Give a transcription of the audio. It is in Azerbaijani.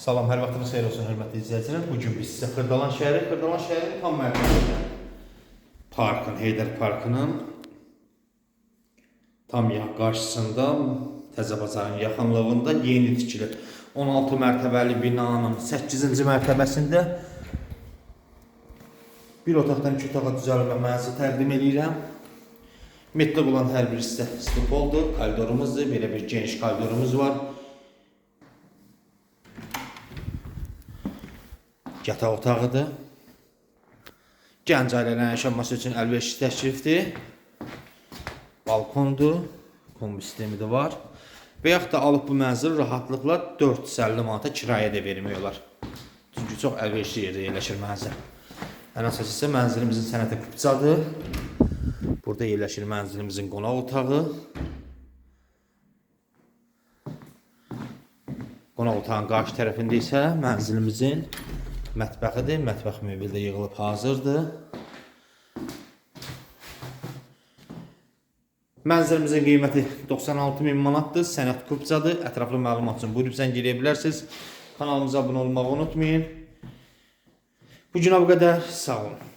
Salam, hər vaxtınız xeyir olsun, hörmətli izləyicilər. Bu gün biz sizə Xırdalan şəhəri, Xırdalan şəhərinin tam mərkəzində parkın, Heydər Parkının tam qarşısında Təzə bazarın yaxınlığında yeni tikilir. 16 mərtəbəli binanın 8-ci mərtəbəsində bir otaqdan iki otağa düzəlmə mənzil təqdim edirəm. Metrlik olan hər bir hissə stupoldur, koridorumuzdur, belə bir geniş koridorumuz var. Yataq otağıdır. Gənc ailələrin yaşaması üçün əlverişli təklifdir. Balkondur, kombi sistemi də var. Və yaxud da alıb bu mənzili rahatlıqla 450 manata kirayə də vermək olar. Çünki çox əlverişli yerdə yerləşir mənzil. Ən əsas isə mənzilimizin sənəti kupçadır. Burada yerləşir mənzilimizin qonaq otağı. Qonaq otağın qarşı tərəfində isə mənzilimizin mətbəxidir. Mətbəx mebeli də yığılıb hazırdır. Mənzilimizin qiyməti 96 min manatdır. Sənət kupçadır. Ətraflı məlumat üçün buyurub zəng eləyə bilərsiniz. Kanalımıza abunə olmağı unutmayın. Bu günə bu qədər. Sağ olun.